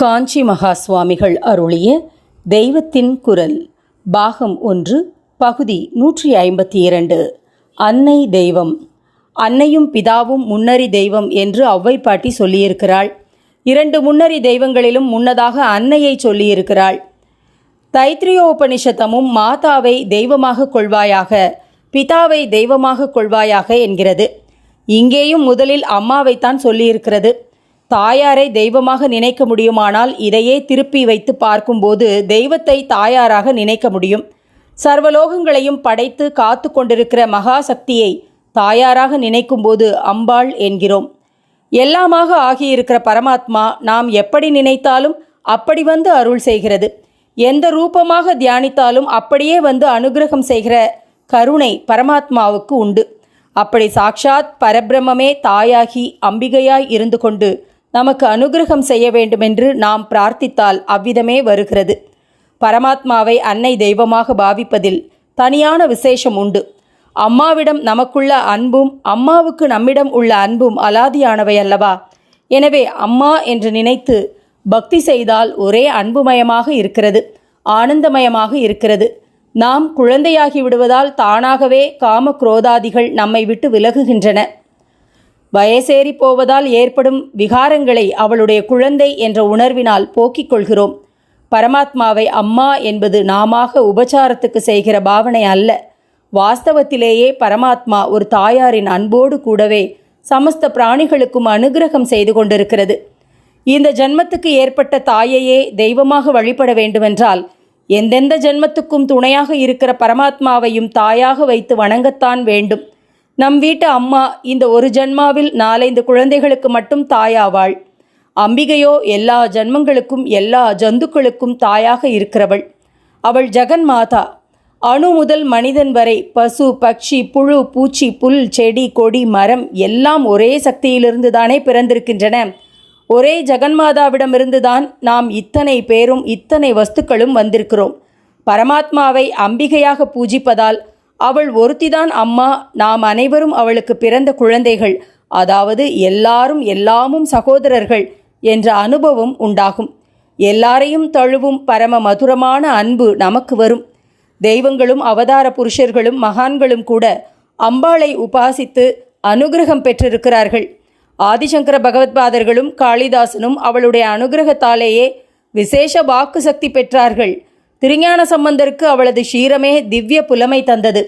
காஞ்சி மகா சுவாமிகள் அருளிய தெய்வத்தின் குரல் பாகம் ஒன்று பகுதி நூற்றி ஐம்பத்தி இரண்டு. அன்னை தெய்வம். அன்னையும் பிதாவும் முன்னறி தெய்வம் என்று ஒளவை பாட்டி சொல்லியிருக்கிறாள். இரண்டு முன்னறி தெய்வங்களிலும் முன்னதாக அன்னையை சொல்லியிருக்கிறாள். தைத்திரியோபனிஷத்தமும் மாதாவை தெய்வமாக கொள்வாயாக பிதாவை தெய்வமாக கொள்வாயாக என்கிறது. இங்கேயும் முதலில் அம்மாவைத்தான் சொல்லியிருக்கிறது. தாயாரை தெய்வமாக நினைக்க முடியுமானால் இதையே திருப்பி வைத்து பார்க்கும்போது தெய்வத்தை தாயாராக நினைக்க முடியும். சர்வலோகங்களையும் படைத்து காத்து கொண்டிருக்கிற மகாசக்தியை தாயாராக நினைக்கும்போது அம்பாள் என்கிறோம். எல்லாமாக ஆகியிருக்கிற பரமாத்மா நாம் எப்படி நினைத்தாலும் அப்படி வந்து அருள் செய்கிறது. எந்த ரூபமாக தியானித்தாலும் அப்படியே வந்து அனுகிரகம் செய்கிற கருணை பரமாத்மாவுக்கு உண்டு. அப்படி சாக்ஷாத் பரபிரம்மே தாயாகி அம்பிகையாய் இருந்து கொண்டு நமக்கு அனுகிரகம் செய்ய வேண்டுமென்று நாம் பிரார்த்தித்தால் அவ்விதமே வருகிறது. பரமாத்மாவை அன்னை தெய்வமாக பாவிப்பதில் தனியான விசேஷம் உண்டு. அம்மாவிடம் நமக்குள்ள அன்பும் அம்மாவுக்கு நம்மிடம் உள்ள அன்பும் அலாதியானவை அல்லவா? எனவே அம்மா என்று நினைத்து பக்தி செய்தால் ஒரே அன்புமயமாக இருக்கிறது ஆனந்தமயமாக இருக்கிறது. நாம் குழந்தையாகி விடுவதால் தானாகவே காம குரோதாதிகள் நம்மை விட்டு விலகுகின்றன. வயசேறி போவதால் ஏற்படும் விகாரங்களை அவளுடைய குழந்தை என்ற உணர்வினால் போக்கிக் கொள்கிறோம். பரமாத்மாவை அம்மா என்பது நாமாக உபச்சாரத்துக்கு செய்கிற பாவனை அல்ல. வாஸ்தவத்திலேயே பரமாத்மா ஒரு தாயாரின் அன்போடு கூடவே சமஸ்த பிராணிகளுக்கும் அனுகிரகம் செய்து கொண்டிருக்கிறது. இந்த ஜன்மத்துக்கு ஏற்பட்ட தாயையே தெய்வமாக வழிபட வேண்டுமென்றால் எந்தெந்த ஜென்மத்துக்கும் துணையாக இருக்கிற பரமாத்மாவையும் தாயாக வைத்து வணங்கத்தான் வேண்டும். நம் வீட்டு அம்மா இந்த ஒரு ஜன்மாவில் நாலைந்து குழந்தைகளுக்கு மட்டும் தாயாவாள். அம்பிகையோ எல்லா ஜன்மங்களுக்கும் எல்லா ஜந்துக்களுக்கும் தாயாக இருக்கிறவள். அவள் ஜெகன் மாதா அணு முதல் மனிதன் வரை பசு பட்சி புழு பூச்சி புல் செடி கொடி மரம் எல்லாம் ஒரே சக்தியிலிருந்து தானே பிறந்திருக்கின்றன. ஒரே ஜெகன்மாதாவிடமிருந்துதான் நாம் இத்தனை பேரும் இத்தனை வஸ்துக்களும் வந்திருக்கிறோம். பரமாத்மாவை அம்பிகையாக பூஜிப்பதால் அவள் ஒருத்திதான் அம்மா. நாம் அனைவரும் அவளுக்கு பிறந்த குழந்தைகள். அதாவது எல்லாரும் எல்லாமும் சகோதரர்கள் என்ற அனுபவம் உண்டாகும். எல்லாரையும் தழுவும் பரம மதுரமான அன்பு நமக்கு வரும். தெய்வங்களும் அவதார புருஷர்களும் மகான்களும் கூட அம்பாளை உபாசித்து அனுகிரகம் பெற்றிருக்கிறார்கள். ஆதிசங்கர பகவத்பாதர்களும் காளிதாசனும் அவளுடைய அனுகிரகத்தாலேயே விசேஷ வாக்கு சக்தி பெற்றார்கள். திருஞான சம்பந்தருக்கு அவளது ஷீரமே திவ்ய புலமை தந்தது.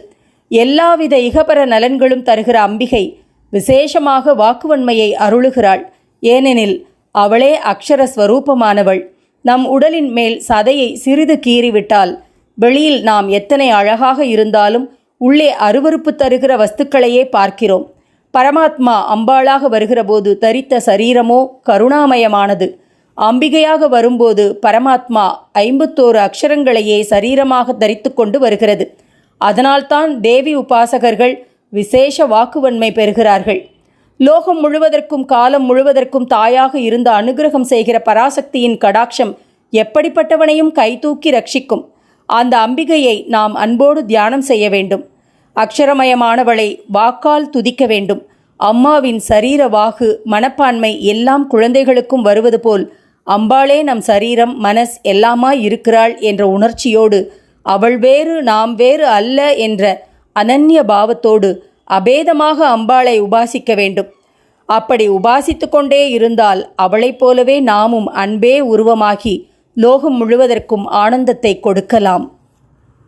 எல்லாவித இகபர நலன்களும் தருகிற அம்பிகை விசேஷமாக வாக்குவன்மையை அருளுகிறாள். ஏனெனில் அவளே அக்ஷர ஸ்வரூபமானவள். நம் உடலின் மேல் சதையை சிறிது கீறிவிட்டால் வெளியில் நாம் எத்தனை அழகாக இருந்தாலும் உள்ளே அருவருப்பு தருகிற வஸ்துக்களையே பார்க்கிறோம். பரமாத்மா அம்பாளாக வருகிறபோது தரித்த சரீரமோ கருணாமயமானது. அம்பிகையாக வரும்போது பரமாத்மா ஐம்பத்தோரு அக்ஷரங்களையே சரீரமாக தரித்து கொண்டு வருகிறது. அதனால்தான் தேவி உபாசகர்கள் விசேஷ வாக்குவன்மை பெறுகிறார்கள். லோகம் முழுவதற்கும் காலம் முழுவதற்கும் தாயாக இருந்த அனுகிரகம் செய்கிற பராசக்தியின் கடாட்சம் எப்படிப்பட்டவனையும் கைதூக்கி ரட்சிக்கும். அந்த அம்பிகையை நாம் அன்போடு தியானம் செய்ய வேண்டும். அக்ஷரமயமானவளை வாக்கால் துதிக்க வேண்டும். அம்மாவின் சரீர வாகு மனப்பான்மை எல்லாம் குழந்தைகளுக்கும் வருவது போல் அம்பாளே நம் சரீரம் மனஸ் எல்லாமாய் இருக்கிறாள் என்ற உணர்ச்சியோடு அவள் வேறு நாம் வேறு அல்ல என்ற அனன்ய பாவத்தோடு அபேதமாக அம்பாளை உபாசிக்க வேண்டும். அப்படி உபாசித்து கொண்டே இருந்தால் அவளைப் போலவே நாமும் அன்பே உருவமாகி லோகம் முழுவதற்கும் ஆனந்தத்தை கொடுக்கலாம்.